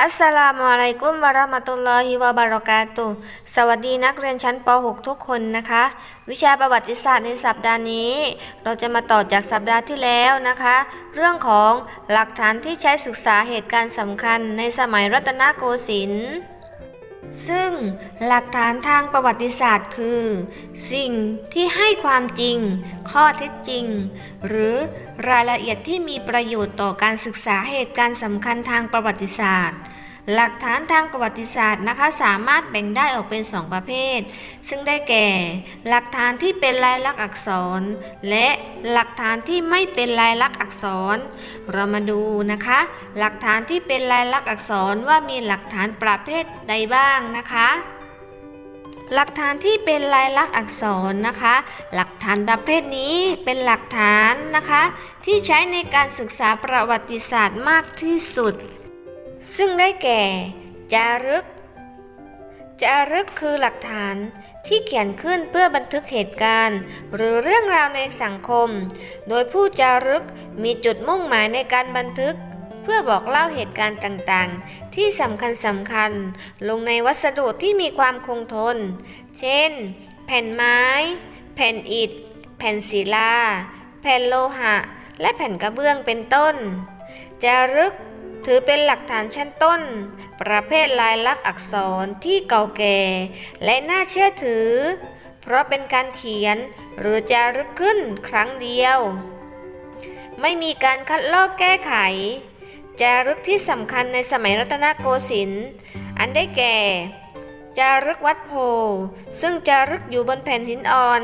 อัสสลามุอะลัยกุมวะราะมะตุลลอฮิวะบะเราะกาตุสวัสดีนักเรียนชั้นป .6 ทุกคนนะคะ วิชาประวัติศาสตร์ในสัปดาห์นี้ เราจะมาต่อจากสัปดาห์ที่แล้วนะคะ เรื่องของหลักฐานที่ใช้ศึกษาเหตุการณ์สำคัญในสมัยรัตนโกสินทร์ ซึ่งหลักฐานทางประวัติศาสตร์คือ สิ่งที่ให้ความจริง ข้อเท็จจริง หรือรายละเอียดที่มีประโยชน์ต่อการศึกษาเหตุการณ์สำคัญทางประวัติศาสตร์ หลักฐานทางประวัติศาสตร์นะคะสามารถแบ่งได้ออกเป็นสองประเภท ซึ่งได้แก่ หลักฐานที่เป็นลายลักษณ์อักษร และหลักฐานที่ไม่เป็นลายลักษณ์อักษร เรามาดูนะคะ หลักฐานที่เป็นลายลักษณ์อักษรว่ามีหลักฐานประเภทใดบ้างนะคะหลักฐานที่เป็นลายลักษณ์อักษรนะคะ หลักฐานประเภทนี้เป็นหลักฐานนะคะ ที่ใช้ในการศึกษาประวัติศาสตร์มากที่สุด ซึ่งได้แก่ จารึก จารึกคือหลักฐานที่เขียนขึ้นเพื่อบันทึกเหตุการณ์ หรือเรื่องราวในสังคม โดยผู้จารึกมีจุดมุ่งหมายในการบันทึก เพื่อบอกเล่าเหตุการณ์ต่างๆ ที่สำคัญสำคัญ ลงในวัสดุที่มีความคงทน เช่น แผ่นไม้ แผ่นอิฐ แผ่นศิลา แผ่นโลหะ และแผ่นกระเบื้องเป็นต้น จารึก ถือเป็นหลักฐานชั้นต้น ประเภทลายลักษณ์อักษรที่เก่าแก่ และน่าเชื่อถือ เพราะเป็นการเขียนหรือจารึกขึ้นครั้งเดียว ไม่มีการคัดลอกแก้ไข จารึกที่สำคัญในสมัยรัตนโกสินทร์อันได้แก่จารึกวัดโพธิ์ซึ่งจารึกอยู่บนแผ่นหินอ่อน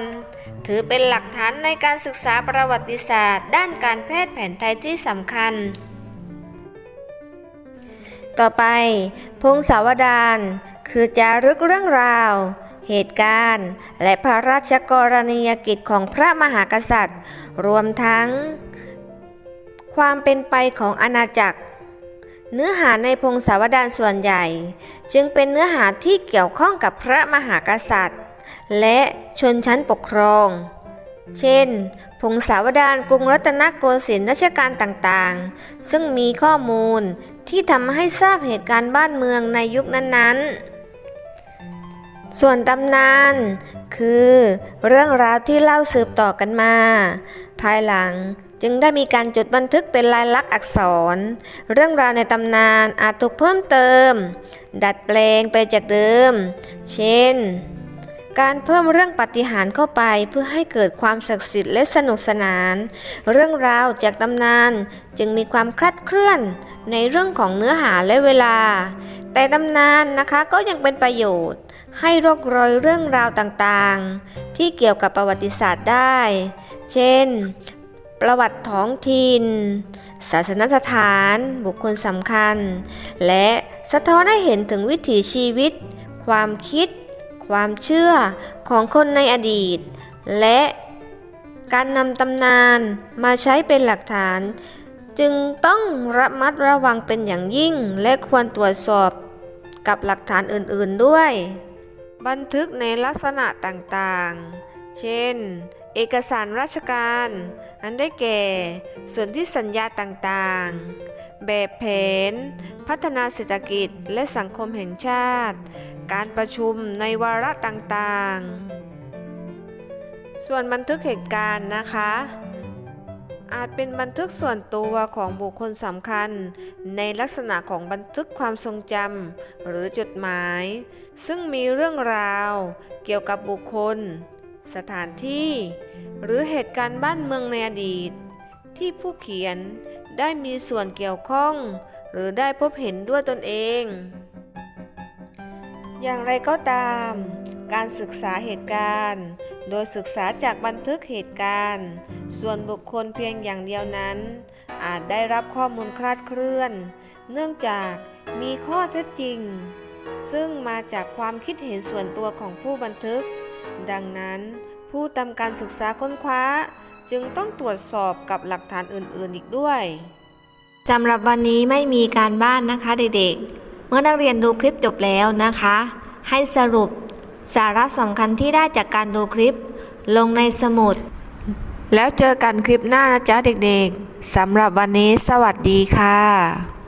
ถือเป็นหลักฐานในการศึกษาประวัติศาสตร์ ด้านการแพทย์แผนไทยที่สำคัญ ต่อไป พงศาวดารคือจารึกเรื่องราว เหตุการณ์ และพระราชกรณียกิจของพระมหากษัตริย์ รวมทั้ง ความเป็นไปของอาณาจักร เนื้อหาในพงศาวดารส่วนใหญ่ จึงเป็นเนื้อหาที่เกี่ยวข้องกับพระมหากษัตริย์ และชนชั้นปกครอง เช่น พงศาวดารกรุงรัตนโกสินทร์รัชกาลต่างๆ ซึ่งมีข้อมูลที่ทำให้ทราบเหตุการณ์บ้านเมืองในยุคนั้นๆ ส่วนตำนานคือเรื่องราวที่เล่าสืบต่อกันมา ภายหลังจึงได้มีการจดบันทึกเป็นลายลักษณ์อักษร เรื่องราวในตำนานอาจถูกเพิ่มเติม ดัดแปลงไปจากเดิม เช่น การเพิ่มเรื่องปฏิหารเข้าไปเพื่อให้เกิดความศักดิ์สิทธิ์และสนุกสนาน เรื่องราวจากตำนานจึงมีความคลาดเคลื่อนในเรื่องของเนื้อหาและเวลา แต่ตำนานนะคะก็ยังเป็นประโยชน์ ให้ร่องรอยเรื่องราวต่างๆ ที่เกี่ยวกับประวัติศาสตร์ได้ เช่น ประวัติท้องถิ่นศาสนสถานบุคคลสำคัญ และสะท้อนให้เห็นถึงวิถีชีวิต ความคิด ความเชื่อของคนในอดีต และการนำตำนานมาใช้เป็นหลักฐาน จึงต้องระมัดระวังเป็นอย่างยิ่ง และควรตรวจสอบกับหลักฐานอื่นๆด้วย บันทึกในลักษณะต่างๆ เช่น เอกสารราชการ อันได้แก่ ส่วนที่สัญญาต่างๆ แบบแผน พัฒนาเศรษฐกิจและสังคมแห่งชาติ การประชุมในวาระต่างๆ ส่วนบันทึกเหตุการณ์นะคะ อาจเป็นบันทึกส่วนตัวของบุคคลสำคัญ ในลักษณะของบันทึกความทรงจำหรือจดหมาย ซึ่งมีเรื่องราว เกี่ยวกับบุคคล สถานที่ หรือเหตุการณ์บ้านเมืองในอดีต ที่ผู้เขียน ได้มีส่วนเกี่ยวข้อง หรือได้พบเห็นด้วยตนเอง อย่างไรก็ตาม การศึกษาเหตุการณ์ โดยศึกษาจากบันทึกเหตุการณ์ ส่วนบุคคลเพียงอย่างเดียวนั้น อาจได้รับข้อมูลคลาดเคลื่อน เนื่องจากมีข้อเท็จจริง ซึ่งมาจากความคิดเห็นส่วนตัวของผู้บันทึก ดังนั้นผู้ทำการศึกษาค้นคว้า จึงต้องตรวจสอบกับหลักฐานอื่นๆอีกด้วยสำหรับวันนี้ไม่มีการบ้านนะคะเด็กๆ เมื่อนักเรียนดูคลิปจบแล้วนะคะ ให้สรุปสาระสำคัญที่ได้จากการดูคลิป ลงในสมุด แล้วเจอกันคลิปหน้านะจ๊ะเด็กๆสำหรับวันนี้สวัสดีค่ะ